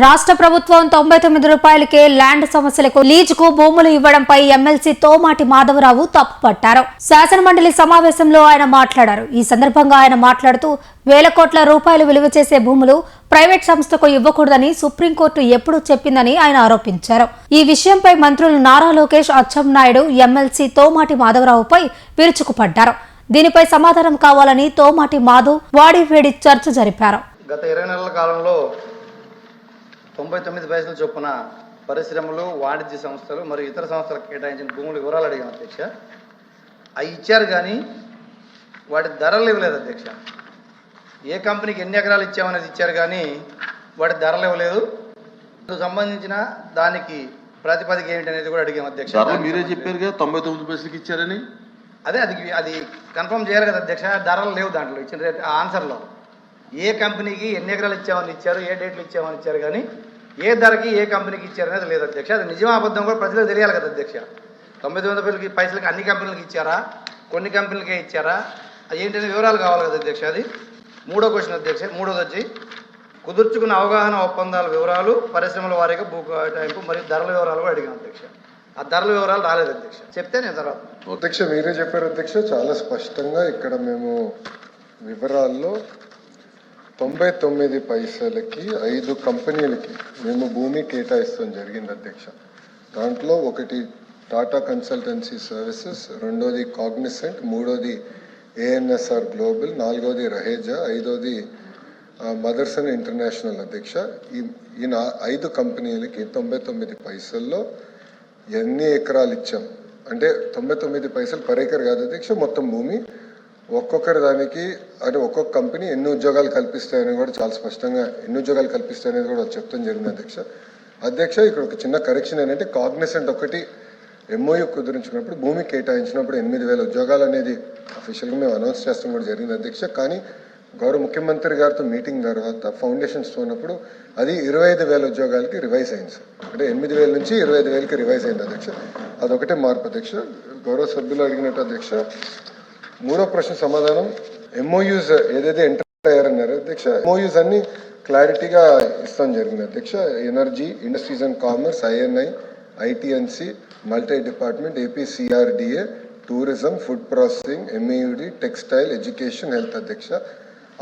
రాష్ట్ర ప్రభుత్వం తొంభై తొమ్మిది రూపాయలకే ల్యాండ్ సమస్యలకు లీజుకు భూములు ఇవ్వడంపై ఎమ్మెల్సీ తోమాటి మాధవరావు తప్పుపట్టారు శాసనమండలి సమావేశంలో ఆయన మాట్లాడారు. ఈ సందర్భంగా ఆయన మాట్లాడుతూ వేల కోట్ల రూపాయలు విలువ చేసే భూములు ప్రైవేట్ సంస్థకు ఇవ్వకూడదని సుప్రీంకోర్టు ఎప్పుడూ చెప్పిందని ఆయన ఆరోపించారు. ఈ విషయంపై మంత్రులు నారా లోకేష్ అచ్చెన్నాయుడు ఎమ్మెల్సీ తోమాటి మాధవరావుపై విరుచుకుపడ్డారు. దీనిపై సమాధానం కావాలని తోమాటి మాధవ్ వాడివేడి చర్చ జరిపారు. గత ఇరవై నెలల కాలంలో తొంభై తొమ్మిది పైసల చొప్పున పరిశ్రమలు వాణిజ్య సంస్థలు మరియు ఇతర సంస్థలకు కేటాయించిన భూముల వివరాలు అడిగాం అధ్యక్ష. అవి ఇచ్చారు కానీ వాటి ధరలు ఇవ్వలేదు అధ్యక్ష. ఏ కంపెనీకి ఎన్ని ఎకరాలు ఇచ్చామనేది ఇచ్చారు కానీ వాటి ధరలు ఇవ్వలేదు. సంబంధించిన దానికి ప్రాతిపదిక ఏమిటి అనేది కూడా అడిగాం అధ్యక్ష. మీరే చెప్పారు కదా తొంభై తొమ్మిది పైసలకి ఇచ్చారని. అదే అది అది కన్ఫర్మ్ చేయాలి కదా అధ్యక్ష. ధరలు లేవు దాంట్లో ఇచ్చిన ఆన్సర్లో ఏ కంపెనీకి ఎన్ని ఎకరాలు ఇచ్చామని ఇచ్చారు ఏ డేట్లు ఇచ్చామని ఇచ్చారు కానీ ఏ ధరకి ఏ కంపెనీకి ఇచ్చారనేది లేదు అధ్యక్ష. అది నిజమా అబద్ధం కూడా ప్రజలకు తెలియాలి కదా అధ్యక్ష. తొమ్మిది తొమ్మిది పైసలకి పైసలకి అన్ని కంపెనీలకు ఇచ్చారా? కొన్ని కంపెనీలకే ఇచ్చారా? అది ఏంటనే వివరాలు కావాలి కదా అధ్యక్ష అది. మూడో క్వశ్చన్ అధ్యక్ష మూడోది వచ్చి కుదుర్చుకున్న అవగాహన ఒప్పందాల వివరాలు పరిశ్రమల వారీగా భూ కేటాయింపు మరియు ధరల వివరాలు కూడా అడిగాను అధ్యక్ష. ఆ ధరల వివరాలు రాలేదు అధ్యక్ష. చెప్తే నేను తర్వాత అధ్యక్ష మీరే చెప్పారు అధ్యక్ష చాలా స్పష్టంగా ఇక్కడ మేము వివరాల్లో తొంభై తొమ్మిది పైసలకి ఐదు కంపెనీలకి మేము భూమి కేటాయిస్తాం జరిగింది అధ్యక్ష. దాంట్లో ఒకటి టాటా కన్సల్టెన్సీ సర్వీసెస్ రెండోది కాగ్నిసెంట్ మూడోది ఏఎన్ఎస్ఆర్ గ్లోబల్ నాలుగోది రహేజా ఐదోది మదర్సన్ ఇంటర్నేషనల్ అధ్యక్ష. ఈ ఈ నా ఐదు కంపెనీలకి తొంభై తొమ్మిది పైసల్లో ఎన్ని ఎకరాలు ఇచ్చాం? అంటే తొంభై తొమ్మిది పైసలు పర్ ఎకర్ కాదు అధ్యక్ష మొత్తం భూమి ఒక్కొక్కరి దానికి అంటే ఒక్కొక్క కంపెనీ ఎన్ని ఉద్యోగాలు కల్పిస్తాయని కూడా చాలా స్పష్టంగా ఎన్ని ఉద్యోగాలు కల్పిస్తాయనేది కూడా చెప్తాం జరిగింది అధ్యక్ష. అధ్యక్ష ఇక్కడ ఒక చిన్న కరెక్షన్ ఏంటంటే కాగ్నిసెంట్ ఒకటి ఎంఓయూ కుదిరించుకున్నప్పుడు భూమి కేటాయించినప్పుడు ఎనిమిది వేల ఉద్యోగాలు అనేది అఫీషియల్గా మేము అనౌన్స్ చేస్తాం కూడా జరిగింది అధ్యక్ష. కానీ గౌరవ ముఖ్యమంత్రి గారితో మీటింగ్ తర్వాత ఫౌండేషన్స్ ఉన్నప్పుడు అది ఇరవై ఐదు వేల ఉద్యోగాలకి రివైజ్ అయింది సార్. అంటే ఎనిమిది వేల నుంచి ఇరవై ఐదు వేలకి రివైజ్ అయింది అధ్యక్ష. అదొకటే మార్పు అధ్యక్ష. గౌరవ సభ్యులు అడిగినట్టు అధ్యక్ష మూడో ప్రశ్న సమాధానం. ఎంఓయూస్ ఏదైతే ఎంటర్ అయ్యారన్నారు అధ్యక్ష ఎంఓయూస్ అన్ని క్లారిటీగా ఇస్తాం జరిగింది. అధ్యక్ష energy industries and commerce INI ITNC multi department APCRDA tourism food processing MAUD textile education health అధ్యక్ష.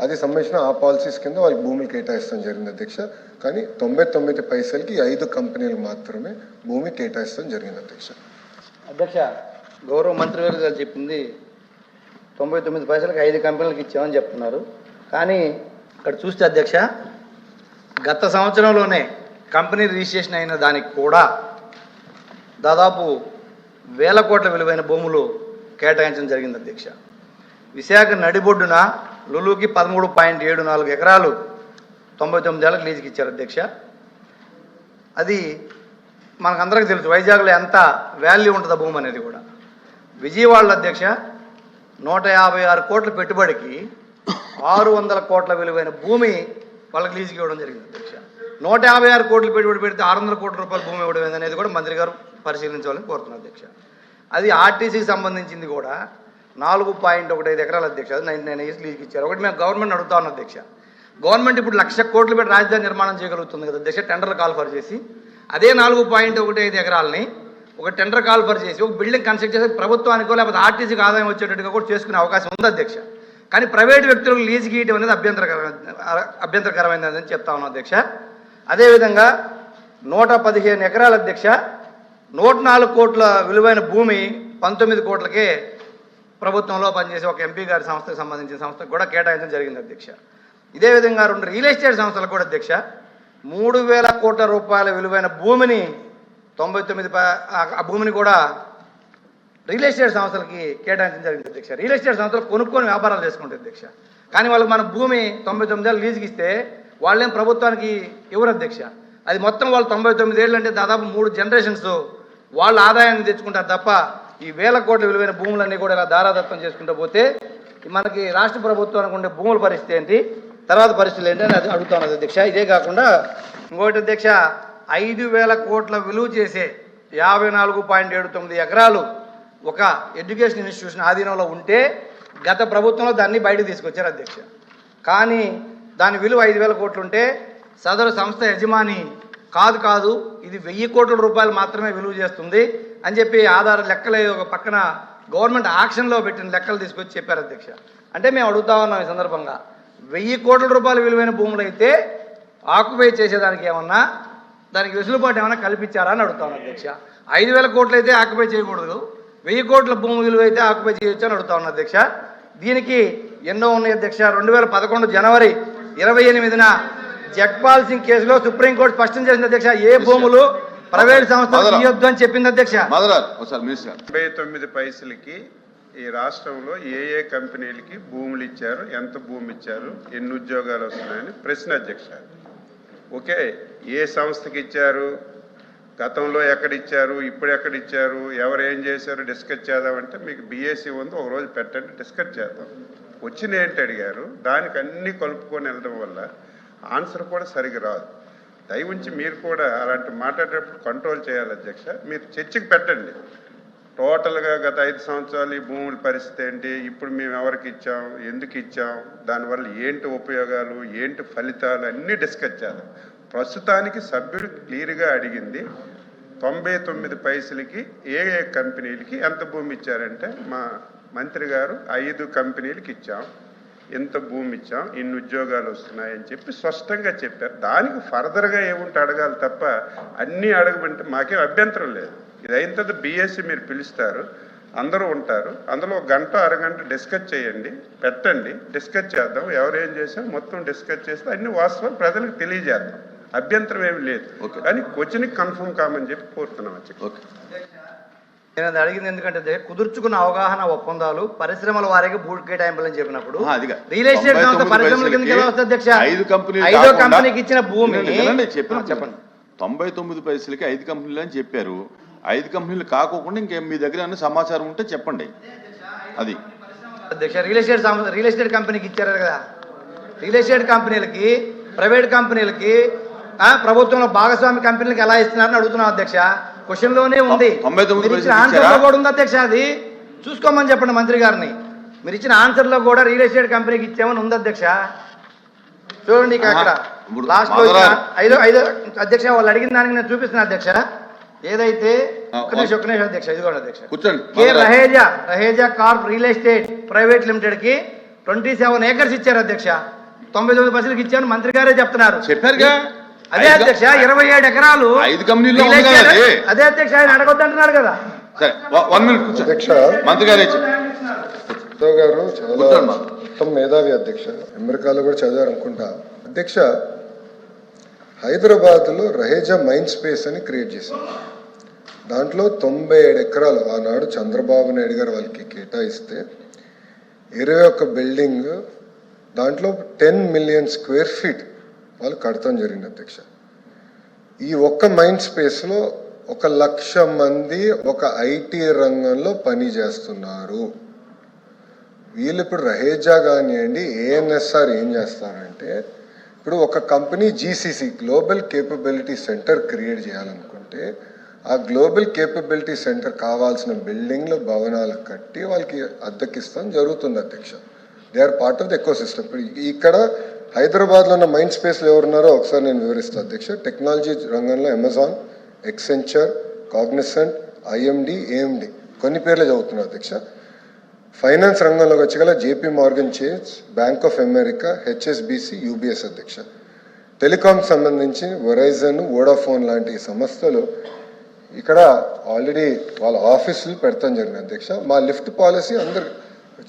అది సంబంధించిన ఆ పాలసీస్ కింద వాళ్ళకి భూములు కేటాయిస్తాం జరిగింది అధ్యక్ష. కానీ తొంభై తొమ్మిది పైసలకి ఐదు కంపెనీలు మాత్రమే భూమి కేటాయిస్తాం జరిగింది అధ్యక్ష. అధ్యక్ష గౌరవ మంత్రి గారు చెప్పింది తొంభై తొమ్మిది పైసలకు ఐదు కంపెనీలకు ఇచ్చామని చెప్తున్నారు. కానీ ఇక్కడ చూస్తే అధ్యక్ష గత సంవత్సరంలోనే కంపెనీ రిజిస్ట్రేషన్ అయిన దానికి కూడా దాదాపు వేల కోట్ల విలువైన భూములు కేటాయించడం జరిగింది అధ్యక్ష. విశాఖ నడిబొడ్డున లులుకి పదమూడు పాయింట్ ఏడు నాలుగు ఎకరాలు తొంభై తొమ్మిది ఏళ్ళకి లీజుకి ఇచ్చారు అధ్యక్ష. అది మనకందరికీ తెలుసు వైజాగ్లో ఎంత వాల్యూ ఉంటుందో భూమి అనేది కూడా. విజయవాడలో అధ్యక్ష నూట యాభై ఆరు కోట్ల పెట్టుబడికి ఆరు వందల కోట్ల విలువైన భూమి వాళ్ళకి లీజుకి ఇవ్వడం జరిగింది అధ్యక్ష. నూట యాభై ఆరు కోట్లు పెట్టుబడి పెడితే ఆరు వందల కోట్ల రూపాయల భూమి ఇవ్వడం అనేది కూడా మంత్రి గారు పరిశీలించాలని కోరుతున్నారు అధ్యక్ష. అది ఆర్టీసీకి సంబంధించింది కూడా నాలుగు పాయింట్ ఒకటి ఐదు ఎకరాల అధ్యక్ష. అది నైన్ నైన్ ఇయర్స్ లీజుకి ఇచ్చారు. ఒకటి మేము గవర్నమెంట్ అడుగుతా ఉన్నాం అధ్యక్ష. గవర్నమెంట్ ఇప్పుడు లక్ష కోట్లు పెట్టి రాజధాని నిర్మాణం చేయగలుగుతుంది కదా అధ్యక్ష. టెండర్లు కాల్ఫర్ చేసి అదే నాలుగు పాయింట్ ఒకటి ఐదు ఎకరాలని ఒక టెండర్ కాల్ఫర్ చేసి ఒక బిల్డింగ్ కన్స్ట్రక్ట్ చేసి ప్రభుత్వానికో లేకపోతే ఆర్టీసీకి ఆదాయం వచ్చేటట్టుగా కూడా చేసుకునే అవకాశం ఉంది అధ్యక్ష. కానీ ప్రైవేట్ వ్యక్తులకు లీజు గీయటం అనేది అభ్యంతరకరమైన అభ్యంతరకరమైనదని చెప్తా ఉన్నాం అధ్యక్ష. అదేవిధంగా నూట పదిహేను ఎకరాల అధ్యక్ష నూట నాలుగు కోట్ల విలువైన భూమి పంతొమ్మిది కోట్లకే ప్రభుత్వంలో పనిచేసే ఒక ఎంపీ గారి సంస్థకు సంబంధించిన సంస్థకు కూడా కేటాయించడం జరిగింది అధ్యక్ష. ఇదే విధంగా రెండు రియల్ ఎస్టేట్ సంస్థలకు కూడా అధ్యక్ష మూడు వేల కోట్ల రూపాయల విలువైన భూమిని తొంభై తొమ్మిది ఆ- భూమిని కూడా రియల్ ఎస్టేట్ సంస్థలకి కేటాయించడం జరిగింది అధ్యక్ష. రియల్ ఎస్టేట్ సంస్థలు కొనుక్కొని వ్యాపారాలు చేసుకుంటారు అధ్యక్ష. కానీ వాళ్ళకి మన భూమి తొంభై తొమ్మిది ఏళ్ళు లీజుకి ఇస్తే వాళ్ళేం ప్రభుత్వానికి ఇవ్వరు అధ్యక్ష. అది మొత్తం వాళ్ళు తొంభై తొమ్మిది ఏళ్ళు అంటే దాదాపు మూడు జనరేషన్స్ వాళ్ళ ఆదాయాన్ని తెచ్చుకుంటారు తప్ప ఈ వేల కోట్ల విలువైన భూములన్నీ కూడా ఇలా దారాదత్తం చేసుకుంటూ పోతే మనకి రాష్ట్ర ప్రభుత్వానికి ఉండే భూముల పరిస్థితి ఏంటి తర్వాత పరిస్థితులు ఏంటి అని అది అడుగుతాను అధ్యక్ష. ఇదే కాకుండా ఇంకోటి అధ్యక్ష ఐదు వేల కోట్ల విలువ చేసే యాభై నాలుగు పాయింట్ ఏడు తొమ్మిది ఎకరాలు ఒక ఎడ్యుకేషన్ ఇన్స్టిట్యూషన్ ఆధీనంలో ఉంటే గత ప్రభుత్వంలో దాన్ని బయటకు తీసుకొచ్చారు అధ్యక్ష. కానీ దాని విలువ ఐదు వేల కోట్లు ఉంటే సదరు సంస్థ యజమాని కాదు కాదు ఇది వెయ్యి కోట్ల రూపాయలు మాత్రమే విలువ చేస్తుంది అని చెప్పి ఆధార లెక్కలు ఒక పక్కన గవర్నమెంట్ ఆక్షన్లో పెట్టిన లెక్కలు తీసుకొచ్చి చెప్పారు అధ్యక్ష. అంటే మేము అడుగుతా ఉన్నాం ఈ సందర్భంగా. వెయ్యి కోట్ల రూపాయల విలువైన భూములు అయితే ఆక్యుపై చేసేదానికి ఏమన్నా దానికి వెసులుబాటు ఏమైనా కల్పించారా అని అడుగుతా ఉన్నాను అధ్యక్ష. ఐదు వేల కోట్లు అయితే ఆక్యుపై చేయకూడదు. వెయ్యి కోట్ల భూమి విలువ అయితే ఆక్యుపై చేయొచ్చు అని అడుగుతా ఉన్నాను అధ్యక్ష. దీనికి ఎన్నో ఉన్నాయి అధ్యక్ష. రెండు వేల పదకొండు జనవరి ఇరవై ఎనిమిదిన జగ్పాల్ సింగ్ కేసులో సుప్రీంకోర్టు స్పష్టం చేసింది అధ్యక్ష. ఏ భూములు ప్రైవేట్ సంస్థలు మదరా. తీయొద్దు అని చెప్పింది అధ్యక్ష. తొంభై తొమ్మిది పైసలకి ఈ రాష్ట్రంలో ఏ ఏ కంపెనీలకి భూములు ఇచ్చారు ఎంత భూమి ఇచ్చారు ఎన్ని ఉద్యోగాలు వస్తున్నాయని ప్రశ్న అధ్యక్ష. ఓకే ఏ సంస్థకి ఇచ్చారు గతంలో ఎక్కడ ఇచ్చారు ఇప్పుడు ఎక్కడ ఇచ్చారు ఎవరు ఏం చేశారు? డిస్కస్ చేద్దామంటే మీకు బీఎస్సీ ఉంది ఒక రోజు పెట్టండి డిస్కస్ చేద్దాం. వచ్చిన ఏంటి అడిగారు? దానికి అన్నీ కలుపుకొని వెళ్ళడం వల్ల ఆన్సర్ కూడా సరిగా రాదు. దయ ఉంచి మీరు కూడా అలాంటి మాట్లాడేటప్పుడు కంట్రోల్ చేయాలి అధ్యక్ష. మీరు చర్చకు పెట్టండి. టోటల్గా గత ఐదు సంవత్సరాలు ఈ భూముల పరిస్థితి ఏంటి? ఇప్పుడు మేము ఎవరికి ఇచ్చాం? ఎందుకు ఇచ్చాం? దానివల్ల ఏంటి ఉపయోగాలు? ఏంటి ఫలితాలు? అన్నీ డిస్కస్ చేద్దాం. ప్రస్తుతానికి సభ్యుడు క్లియర్గా అడిగింది తొంభై తొమ్మిది పైసలకి ఏ ఏ కంపెనీలకి ఎంత భూమి ఇచ్చారంటే మా మంత్రి గారు ఐదు కంపెనీలకి ఇచ్చాం. ఇంత భూమి ఇచ్చాం ఇన్ని ఉద్యోగాలు వస్తున్నాయని చెప్పి స్పష్టంగా చెప్పారు. దానికి ఫర్దర్గా ఏముంటే అడగాలి తప్ప అన్నీ అడగమంటే మాకేం అభ్యంతరం లేదు. ఇది అయిన తర్వాత బీఎస్సీ మీరు పిలుస్తారు. అందరూ ఉంటారు. అందులో ఒక గంట అరగంట డిస్కస్ చేయండి. పెట్టండి. డిస్కస్ చేద్దాం. ఎవరు ఏం చేసాం మొత్తం డిస్కస్ చేస్తే అన్ని వాస్తవాలు ప్రజలకు తెలియజేద్దాం. అభ్యంతరం ఏమి లేదు. Okay. కానీ క్వశ్చన్కి కన్ఫర్మ్ కామని చెప్పి కోరుతున్నాం ఓకే. నేను అది అడిగింది ఎందుకంటే కుదుర్చుకున్న అవగాహన ఒప్పందాలు పరిశ్రమల వారికి భూ కేటాయింపులు అని చెప్పినప్పుడు. రియల్ ఎస్టేట్ సంస్థ 99 పరిశ్రమల కిందకి ఎలా వస్తుంది అధ్యక్ష? ఐదు కంపెనీలు ఐదో కాకుండా- కంపెనీకి ఇచ్చిన భూమి. చెప్పండి. తొంభై తొమ్మిది పైసలకి ఐదు కంపెనీలు అని చెప్పారు. ఐదు కంపెనీలు కాకోకుండా ఇంకేం మీ దగ్గర ఏమైనా సమాచారం ఉంటే చెప్పండి. అది. అధ్యక్ష రియల్ ఎస్టేట్ రియల్ ఎస్టేట్ కంపెనీకి ఇచ్చారు కదా. రియల్ ఎస్టేట్ కంపెనీలకి ప్రైవేట్ కంపెనీలకి ప్రభుత్వంలో భాగస్వామి కంపెనీలకు ఎలా ఇస్తున్నారని అడుగుతున్నాం అధ్యక్ష. క్వశ్చన్లోనే ఉంది? కూడా ఉంది అధ్యక్ష అది. చూసుకోమని చెప్పండి మంత్రి గారిని. మీరు ఇచ్చిన ఆన్సర్లో కూడా రియల్ ఎస్టేట్ కంపెనీకి ఇచ్చామని ఉంది అధ్యక్ష. చూడండి అక్కడ లాస్ట్. ఐదో ఐదో అధ్యక్ష వాళ్ళు అడిగిన దానికి నేను చూపిస్తున్నా అధ్యక్ష. ఏదైతే ఆ, ఒక్క నిమిషం ఒక్క నిమిషం అధ్యక్ష ఇదిగోండి అధ్యక్ష. కూర్చోండి. K Madhavarao. Raheja Raheja corp real estate private లిమిటెడ్కి ట్వంటీ సెవెన్ ఏకర్స్ ఇచ్చారు అధ్యక్ష. తొంభై తొమ్మిది పైసలకి ఇచ్చాను మంత్రి గారే చెప్తున్నారు. చెప్పారుగా? అదే అధ్యక్ష ఇరవై ఏడు ఎకరాలు ఐదు ఎస్టేట్- అది. అధ్యక్ష ఆయన అడగొద్దంటున్నారు కదా. సరే వన్ మినిట్ అధ్యక్ష. మంత్రి గారే గారు చాలా. మొత్తం మేధావి అధ్యక్ష. అమెరికాలో కూడా చదివారు అనుకుంటా. అధ్యక్ష హైదరాబాద్లో రహేజా మైండ్ స్పేస్ అని క్రియేట్ చేశారు. దాంట్లో తొంభై ఏడు ఎకరాలు ఆనాడు చంద్రబాబు నాయుడు గారు వాళ్ళకి కేటాయిస్తే ఇరవై ఒక్క బిల్డింగ్ దాంట్లో టెన్ మిలియన్ స్క్వేర్ ఫీట్ వాళ్ళు కడతాం జరిగింది అధ్యక్ష. ఈ ఒక్క మైండ్ స్పేస్లో ఒక లక్ష మంది ఒక ఐటీ రంగంలో పని చేస్తున్నారు. వీళ్ళు ఇప్పుడు రహేజా కానివ్వండి ఏఎన్ఎస్ఆర్ ఏం చేస్తారంటే ఇప్పుడు ఒక company GCC global capability centre create చేయాలనుకుంటే ఆ గ్లోబల్ కేపబిలిటీ సెంటర్ కావాల్సిన బిల్డింగ్లు భవనాలు కట్టి వాళ్ళకి అద్దెకిస్తాం జరుగుతుంది అధ్యక్ష. They are part of the ecosystem ఇప్పుడు ఇక్కడ హైదరాబాద్లో ఉన్న మైండ్ స్పేస్లో ఎవరున్నారో ఒకసారి నేను వివరిస్తాను అధ్యక్ష. టెక్నాలజీ రంగంలో Amazon Accenture Cognizant IMD AMD కొన్ని పేర్లు చదువుతున్నారు అధ్యక్ష. ఫైనాన్స్ రంగంలోకి వచ్చగల JP Morgan Chase Bank of America HSBC UBS అధ్యక్ష. టెలికాం సంబంధించి వెరైజన్ వోడాఫోన్ లాంటి సంస్థలు ఇక్కడ ఆల్రెడీ వాళ్ళ ఆఫీసులు పెడతాం జరిగింది అధ్యక్ష. మా లిఫ్ట్ పాలసీ అందరు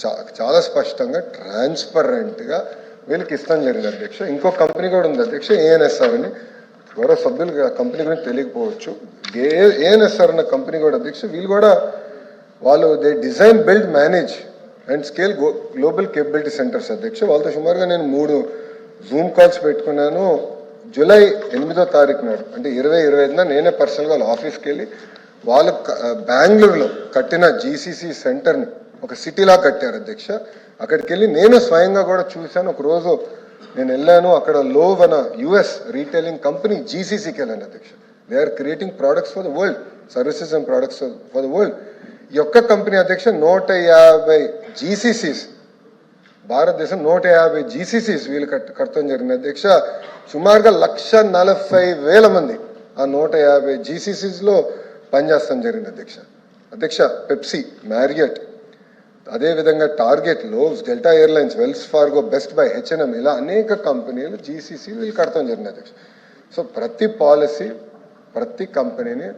చా- చాలా స్పష్టంగా ట్రాన్స్పరెంట్గా వీళ్ళకి ఇస్తాం జరిగింది అధ్యక్ష. ఇంకో కంపెనీ కూడా ఉంది అధ్యక్ష ఏఎన్ఎస్ఆర్ అని. ఎవరో సభ్యులు కంపెనీ గురించి తెలియకపోవచ్చు. ఏ ఏఎన్ఎస్ఆర్ అన్న కంపెనీ కూడా అధ్యక్ష వీళ్ళు కూడా వాళ్ళు they design build manage and scale global capability centres అధ్యక్ష. వాళ్ళతో సుమారుగా నేను మూడు జూమ్ కాల్స్ పెట్టుకున్నాను. జూలై ఎనిమిదో తారీఖు నాడు అంటే ఇరవై ఇరవై ఐదున నేనే పర్సనల్గా వాళ్ళ ఆఫీస్కి వెళ్ళి వాళ్ళు బెంగళూరులో కట్టిన జీసీసీ సెంటర్ని ఒక సిటీలా కట్టారు అధ్యక్ష. అక్కడికి వెళ్ళి నేను స్వయంగా కూడా చూశాను. ఒక రోజు నేను వెళ్ళాను. అక్కడ లోవ్ అన యుఎస్ రీటైలింగ్ కంపెనీ జీసీసీకి వెళ్ళాను అధ్యక్ష. They are creating products for the world services and products for the world ఈ యొక్క కంపెనీ అధ్యక్ష నూట యాభై జీసీసీస్ భారతదేశం నూట యాభై జీసీసీస్ వీళ్ళు కట్ కడతాం జరిగింది. అధ్యక్ష సుమారుగా లక్ష నలభై వేల మంది ఆ నూట యాభై జీసీసీస్లో పనిచేస్తాం జరిగింది అధ్యక్ష. అధ్యక్ష పెప్సీ మ్యారియట్ అదేవిధంగా Target Lowe's Delta Airlines Wells Fargo Best Buy H and M ఇలా అనేక కంపెనీలు జీసీసీ వీళ్ళు కడతాం జరిగింది అధ్యక్ష. సో ప్రతి పాలసీ ప్రతి కంపెనీని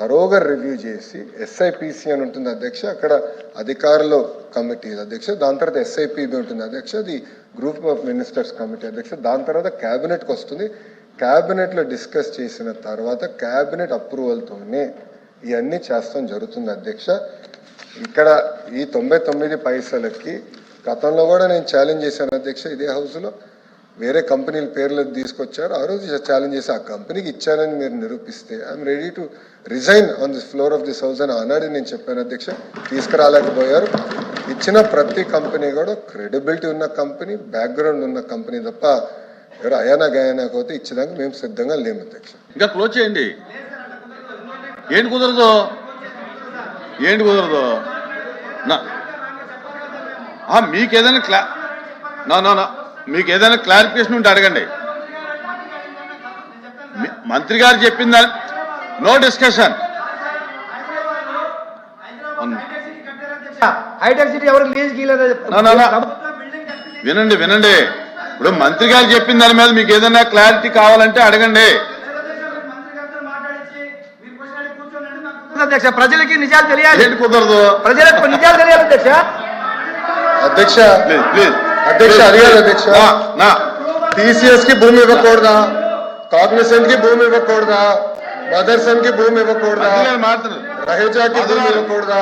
థరోగా రివ్యూ చేసి ఎస్ఐపిసి అని ఉంటుంది అధ్యక్ష. అక్కడ అధికారులు కమిటీ అధ్యక్ష దాని తర్వాత ఎస్ఐపిబి ఉంటుంది అధ్యక్ష అది గ్రూప్ ఆఫ్ మినిస్టర్స్ కమిటీ అధ్యక్ష దాని తర్వాత క్యాబినెట్కి వస్తుంది. క్యాబినెట్లో డిస్కస్ చేసిన తర్వాత క్యాబినెట్ అప్రూవల్తోనే ఇవన్నీ చేస్తాం జరుగుతుంది అధ్యక్ష. ఇక్కడ ఈ తొంభై తొమ్మిది పైసలకి గతంలో కూడా నేను ఛాలెంజ్ చేశాను అధ్యక్ష ఇదే హౌస్లో వేరే కంపెనీల పేర్లు తీసుకొచ్చారు. ఆ రోజు ఛాలెంజ్ చేసి ఆ కంపెనీకి ఇచ్చానని మీరు నిరూపిస్తే I'm ready to resign on this floor of this house అని ఆనాడు నేను చెప్పాను అధ్యక్ష తీసుకురాలేకపోయారు. ఇచ్చిన ప్రతి కంపెనీ కూడా క్రెడిబిలిటీ ఉన్న కంపెనీ బ్యాక్గ్రౌండ్ ఉన్న కంపెనీ తప్ప ఎవరు అయానా గయానా పోతే ఇచ్చేదానికి మేము సిద్ధంగా లేము అధ్యక్ష. ఇంకా క్లోజ్ చేయండి. ఏంటి కుదరదు? ఏంటి కుదరదు? నా మీకు ఏదైనా క్లా నా నా నా మీకు ఏదైనా క్లారిఫికేషన్ ఉంటే అడగండి. మంత్రి గారు చెప్పింది? నో డిస్కషన్ హైటెక్ సిటీ లీజ్. వినండి వినండి. ఇప్పుడు మంత్రి గారు చెప్పిన దాని మీద మీకు ఏదైనా క్లారిటీ కావాలంటే అడగండి. అధ్యక్ష ప్రజలకి నిజాలు తెలియాలి. కుదరదు? ప్రజలకు నిజాలు తెలియాలి అధ్యక్ష. అధ్యక్ష ప్లీజ్ ప్లీజ్. అధ్యక్ష అడిగారు అధ్యక్ష. నా నా. టీసీఎస్కి భూమి ఇవ్వకూడదా? కాగ్నిసెంట్కి భూమి ఇవ్వకూడదా? మదర్సన్కి భూమి ఇవ్వకూడదా? రహేజాకి భూమి ఇవ్వకూడదా?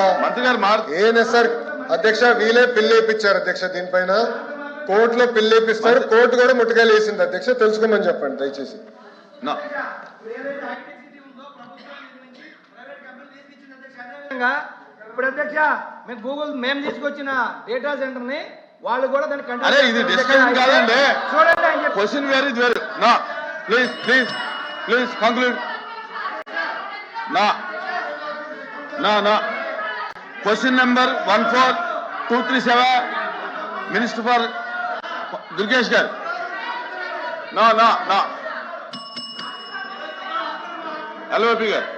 ఏఎన్ఎస్ఆర్ అధ్యక్ష వీలే పిల్లేపించారు అధ్యక్ష దీనిపైన. కోర్టులో పిల్లేపిస్తారు కోర్టు కూడా ముట్టుకాయలు వేసింది అధ్యక్ష. తెలుసుకోమని చెప్పండి దయచేసి. ఇప్పుడు అధ్యక్ష మేము గూగుల్ మేము తీసుకొచ్చిన డేటా సెంటర్ని వాళ్ళు కూడా దాన్ని అరే, ఇది అధ్యక్ష. కాదండి. చూడండి క్వశ్చన్ వేరు ఇది వేరు. నా ప్లీజ్ ప్లీజ్ ప్లీజ్ కంక్లూడ్ నా నా నా. Question number one four two three seven minister for Durgesh garu నా నా నా. ఎల్ఓపి గారు.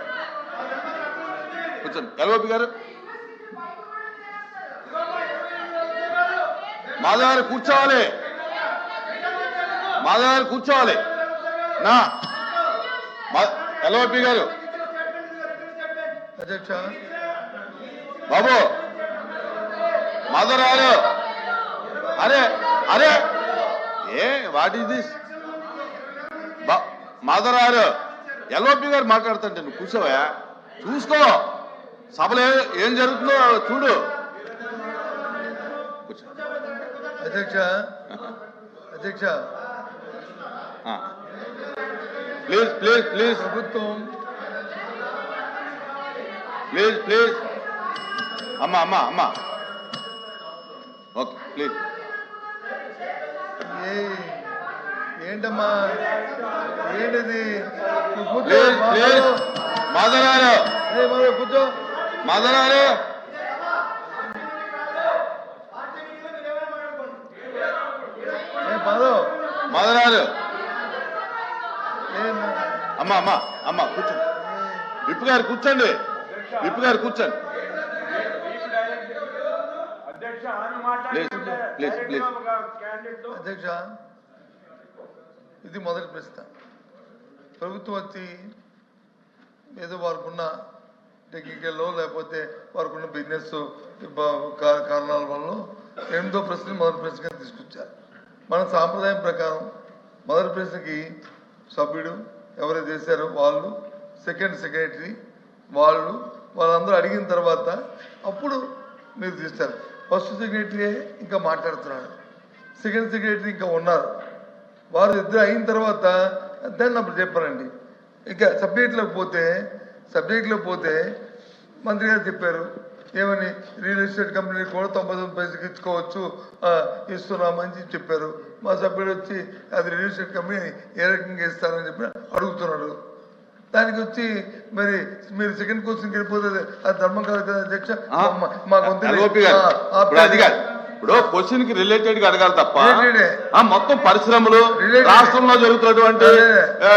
కూర్చోండి. ఎల్ఓపి గారు. గారు కూర్చోవాలి. మాధవ్ గారు కూర్చోవాలి. నా. ఎల్ఓపి గారు. అధ్యక్ష. బాబు. గారు. అరే అరే. ఏ వాట్ ఈస్ దిస్? గారు. ఎల్ఓపి గారు మాట్లాడుతుంటే నువ్వు కూర్చోవా? చూసుకో. సభలో ఏ- ఏం జరుగుతుందో చూడు. కూర్చో. అధ్యక్ష? అధ్యక్ష? Please please please. ప్రభుత్వం. Please please. అమ్మా అమ్మా అమ్మా. Okay please. ఏంటమ్మా? ఏంటిది? కూర్చో, కూర్చో ఏ మాధవ్ మాధవరారు ఏ మా- అమ్మా అమ్మా అమ్మా కూర్చోండి. విప్పు గారు కూర్చోండి. విప్పు గారు కూర్చోండి. ప్లీజ్ ప్లీజ్ ప్లీజ్ అధ్యక్ష ఇది మొదటి ప్రశ్న. ప్రభుత్వం వచ్చి ఏదో వారికున్న టెక్నికల్లో లేకపోతే వారికున్న బిజినెస్ కారణాల వల్ల ఎనిమిదో ప్రశ్న మొదటి ప్రశ్నగా తీసుకొచ్చారు. మన సాంప్రదాయం ప్రకారం మొదటి ప్రశ్నకి సభ్యుడు ఎవరైతే చేశారో వాళ్ళు? సెకండ్ సెక్రటరీ వాళ్ళు వాళ్ళందరూ అడిగిన తర్వాత అప్పుడు మీరు తీస్తారు ఫస్ట్ సెక్రటరీ ఇంకా మాట్లాడుతున్నాడు. సెకండ్ సెక్రటరీ ఇంకా ఉన్నారు. వారు ఇద్దరు అయిన తర్వాత దాన్ని అప్పుడు చెప్పారండి ఇంకా సబ్జెక్ట్లోకి పోతే సబ్జెక్ట్లోకి పోతే మంత్రి గారు చెప్పారు. ఏమని రియల్ ఎస్టేట్ కంపెనీ కూడా తొంభై తొమ్మిది పైసలకి ఇచ్చుకోవచ్చు. ఇస్తున్నామని చెప్పి చెప్పారు. మా సభ్యుడు వచ్చి అది రియల్ ఎస్టేట్ కంపెనీ ఏ రకంగా ఇస్తారని చెప్పి అడుగుతున్నాడు దానికి వచ్చి మరి మీరు సెకండ్ క్వశ్చన్కి వెళ్ళిపోతే అది ధర్మం కాదు కదా అధ్యక్ష? ఆ, మా- మా గొంతు LOP గారు. ఇప్పుడు క్వశ్చన్కి రిలేటెడ్గా అడగాలి తప్ప మొత్తం పరిశ్రమలు. రాష్ట్రంలో జరుగుతున్నటువంటి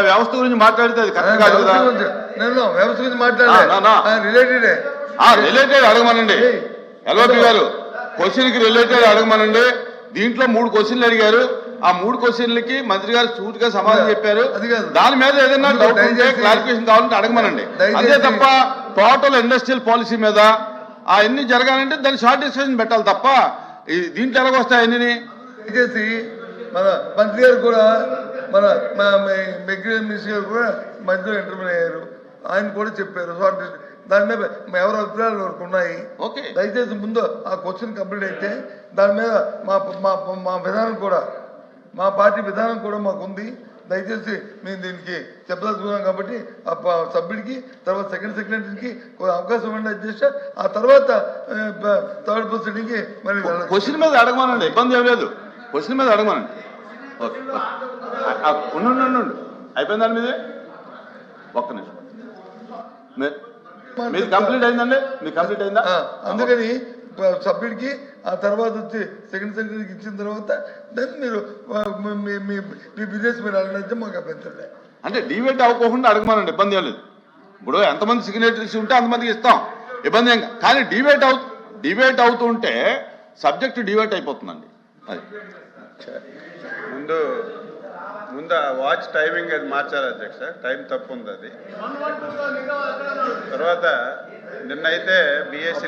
వ్యవస్థ గురించి మాట్లాడితే అది కరెక్ట్ కాదు కదా వ్యవస్థ గురించి- నేను వ్యవస్థ గురించి. మాట్లాడలే. రిలేటెడే. రిలేటెడ్ అడగమనండి. ఎల్ఓపి గారు క్వశ్చన్కి రిలేటెడ్ అడగమనండి దీంట్లో మూడు క్వశ్చన్లు అడిగారు ఆ మూడు క్వశ్చన్లకి మంత్రి గారు సూటిగా సమాధానం చెప్పారు అది. దాని మీద ఏదైనా డౌట్ ఉంటే క్లారిఫికేషన్ కావాలంటే అడగమనండి అంతే తప్ప టోటల్ ఇండస్ట్రియల్ పాలసీ మీద ఆ ఎన్ని జరగాలంటే దాన్ని షార్ట్ డిస్కషన్ పెట్టాలి తప్ప దీంట్లో ఎలాగొస్తాయి అన్ని దయచేసి మన మంత్రి గారు కూడా మన మెగ్రీ మినిస్టర్ గారు కూడా మధ్యలో ఇంటర్వ్యూ అయ్యారు ఆయన కూడా చెప్పారు అంటే దాని మీద ఎవరి అభిప్రాయాలు వరకు ఉన్నాయి? ఓకే. దయచేసి ముందు ఆ క్వశ్చన్ కంప్లీట్ అయితే దాని మీద మా మా మా విధానం కూడా మా పార్టీ విధానం కూడా మాకు ఉంది. దయచేసి మేము దీనికి చెప్పదలుచుకున్నాం కాబట్టి ఆ సభ్యుడికి తర్వాత సెకండ్ సెక్రటరీకి అవకాశం ఇవ్వండి అధ్యక్ష ఆ తర్వాత థర్డ్ పర్సన్కి మరి. క్వశ్చన్ మీద అడగమనండి ఇబ్బంది ఏం లేదు. క్వశ్చన్ మీద అడగమనండి. ఓకే ఉండు ఉండు, ఉండు, ఉండు. అయిపోయిందా మీది? ఒక్క నిమిషం. మీ- మీది కంప్లీట్ అయిందండి? కంప్లీట్ అయిందా? అందుకని సభ్యుడికి ఆ తర్వాత వచ్చి సెకండ్ సెక్రటరీకి ఇచ్చిన తర్వాత దాన్ని మీరు మీ- బిజినెస్ మీరు అడిగితే మాకు అభ్యంతరం. అంటే డివేట్ అవ్వకుండా అడగమనండి ఇబ్బంది ఏం లేదు. ఇప్పుడు ఎంతమంది సిగ్నేటరీస్ ఉంటే అంతమందికి ఇస్తాం. ఇబ్బంది ఏం. కానీ డివేట్ అవు డివేట్ అవుతుంటే సబ్జెక్ట్ డివేట్ అయిపోతుందండి. అది. ముందు ముందు వాచ్ టైమింగ్ అది మార్చాలి అధ్యక్ష టైం తప్పు ఉంది అది. తర్వాత నిన్నైతే బిఎస్సీ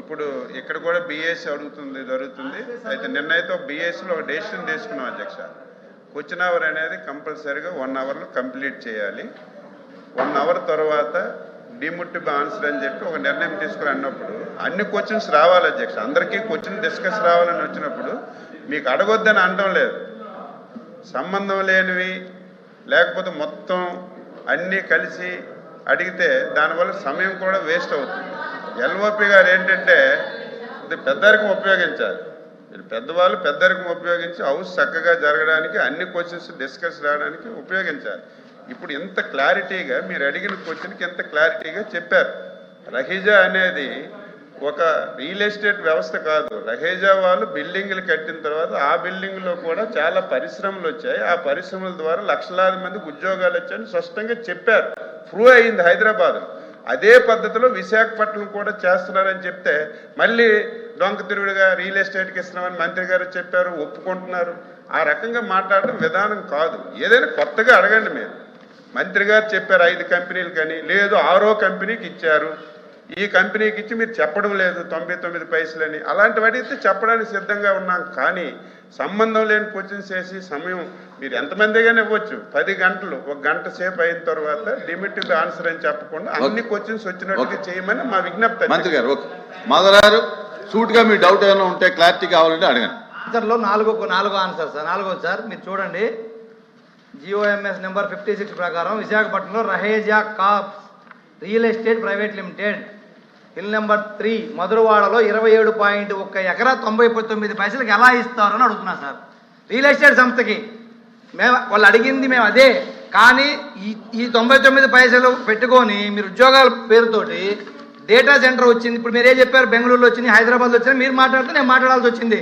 ఇప్పుడు ఇక్కడ కూడా బిఎస్సి అడుగుతుంది జరుగుతుంది. అయితే నిన్నైతే బిఎస్సిలో ఒక డెసిషన్ తీసుకున్నాం అధ్యక్ష. క్వశ్చన్ అవర్ అనేది కంపల్సరీగా వన్ అవర్లో కంప్లీట్ చేయాలి. వన్ అవర్ తర్వాత డిముట్టిబ్ ఆన్సర్ అని చెప్పి ఒక నిర్ణయం తీసుకుని అన్నప్పుడు అన్ని క్వశ్చన్స్ రావాలి అధ్యక్ష. అందరికీ క్వశ్చన్ డిస్కస్ రావాలని వచ్చినప్పుడు మీకు అడగొద్దని అనడం లేదు. సంబంధం లేనివి లేకపోతే మొత్తం అన్నీ కలిసి అడిగితే దానివల్ల సమయం కూడా వేస్ట్ అవుతుంది. ఎల్ఓపి గారు ఏంటంటే ఇది పెద్దరికం ఉపయోగించాలి. మీరు పెద్దవాళ్ళు పెద్దరికం ఉపయోగించి హౌస్ చక్కగా జరగడానికి అన్ని క్వశ్చన్స్ డిస్కస్ రావడానికి ఉపయోగించాలి. ఇప్పుడు ఇంత క్లారిటీగా మీరు అడిగిన క్వశ్చన్కి ఇంత క్లారిటీగా చెప్పారు. రహీజా అనేది ఒక రియల్ ఎస్టేట్ వ్యవస్థ కాదు. రహేజా వాళ్ళు బిల్డింగ్లు కట్టిన తర్వాత ఆ బిల్డింగ్లో కూడా చాలా పరిశ్రమలు వచ్చాయి. ఆ పరిశ్రమల ద్వారా లక్షలాది మందికి ఉద్యోగాలు వచ్చాయని స్పష్టంగా చెప్పారు. ప్రూవ్ అయింది హైదరాబాద్. అదే పద్ధతిలో విశాఖపట్నం కూడా చేస్తున్నారని చెప్తే మళ్ళీ దొంగ తిరుగుడుగా రియల్ ఎస్టేట్కి ఇస్తున్నామని మంత్రి గారు చెప్పారు ఒప్పుకుంటున్నారు. ఆ రకంగా మాట్లాడడం విధానం కాదు. ఏదైనా కొత్తగా అడగండి మీరు. మంత్రి గారు చెప్పారు ఐదు కంపెనీలు కానీ లేదు ఆరో కంపెనీకి ఇచ్చారు. ఈ కంపెనీకి ఇచ్చి మీరు చెప్పడం లేదు తొంభై తొమ్మిది పైసలని. అలాంటివి అడిగితే చెప్పడానికి సిద్ధంగా ఉన్నాం. కానీ సంబంధం లేని క్వశ్చన్స్ వేసి సమయం మీరు ఎంతమందిగానే ఇవ్వచ్చు. పది గంటలు ఒక గంట సేపు అయిన తర్వాత డిమిటివ్ ఆన్సర్ అని చెప్పకుండా అన్ని క్వశ్చన్స్ వచ్చినట్టుగా చేయమని మా విజ్ఞప్తి మంత్రి గారు ఓకే. సూట్గా మీ డౌట్ ఏమైనా ఉంటే క్లారిటీ కావాలంటే అడగండి. ఆన్సర్లో నాలుగో నాలుగో ఆన్సర్ సార్ నాలుగో సార్ మీరు చూడండి. జియోఎంఎస్ నెంబర్ ఫిఫ్టీ సిక్స్ ప్రకారం విశాఖపట్నంలో Raheja corps real estate private limited hill number three మధురవాడలో ఇరవై ఏడు పాయింట్ ఒక్క ఎకరా తొంభై తొమ్మిది పైసలకు ఎలా ఇస్తారు అని అడుగుతున్నా సార్. రియల్ ఎస్టేట్ సంస్థకి. మేము వాళ్ళు అడిగింది మేము అదే. కానీ ఈ ఈ తొంభై తొమ్మిది పైసలు పెట్టుకొని మీరు ఉద్యోగాల పేరుతోటి డేటా సెంటర్ వచ్చింది. ఇప్పుడు మీరు ఏం చెప్పారు? బెంగళూరులో వచ్చింది హైదరాబాద్లో వచ్చింది మీరు మాట్లాడితే నేను మాట్లాడాల్సి వచ్చింది.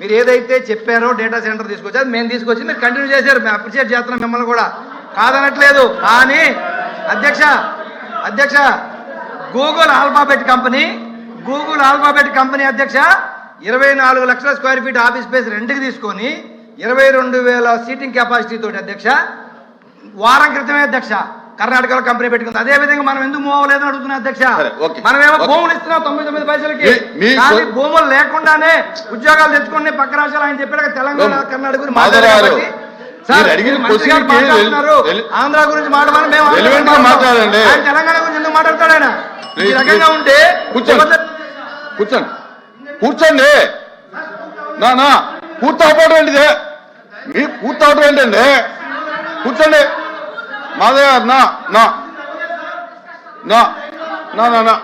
మీరు ఏదైతే చెప్పారో డేటా సెంటర్ తీసుకొచ్చారు మేము తీసుకొచ్చి మీరు కంటిన్యూ చేశారు. మేము అప్రిషియేట్ చేస్తున్నాం మిమ్మల్ని కూడా. కాదనట్లేదు. కానీ అధ్యక్ష అధ్యక్ష Google Alphabet company Google Alphabet company అధ్యక్ష ఇరవై నాలుగు లక్షల స్క్వేర్ ఫీట్ ఆఫీస్ స్పేస్ రెంట్కి తీసుకొని ఇరవై రెండు వేల సీటింగ్ కెపాసిటీ తోటి అధ్యక్ష వారం క్రితమే అధ్యక్ష కర్ణాటకలో కంపెనీ పెట్టుకుంది అదే విధంగా మనం ఎందుకు మూవ్ అవ్వలేదని అడుగుతున్నా అధ్యక్ష. మనమేమో. భూములు ఇస్తున్నాం తొమ్మిది తొమ్మిది పైసలకి కానీ భూములు లేకుండానే ఉద్యోగాలు తెచ్చుకుని పక్క రాష్ట్రాలు ఆయన చెప్పాడు తెలంగాణ కర్ణాటక మాట్లాడారు ఆంధ్ర గురించి మాట్లాడాలని మేము మాట్లాడండి. తెలంగాణ గురించి ఎందుకు మాట్లాడతాడు ఆయన? ఈ రకంగా. ఉంటే కూర్చోండి. కూర్చోండి. కూర్చోండి. నా నా పూర్తి అవడం ఏంటిదే? మీ పూర్తి అవడం ఏంటండి? కూర్చోండి. నా నా నా నా నా నా.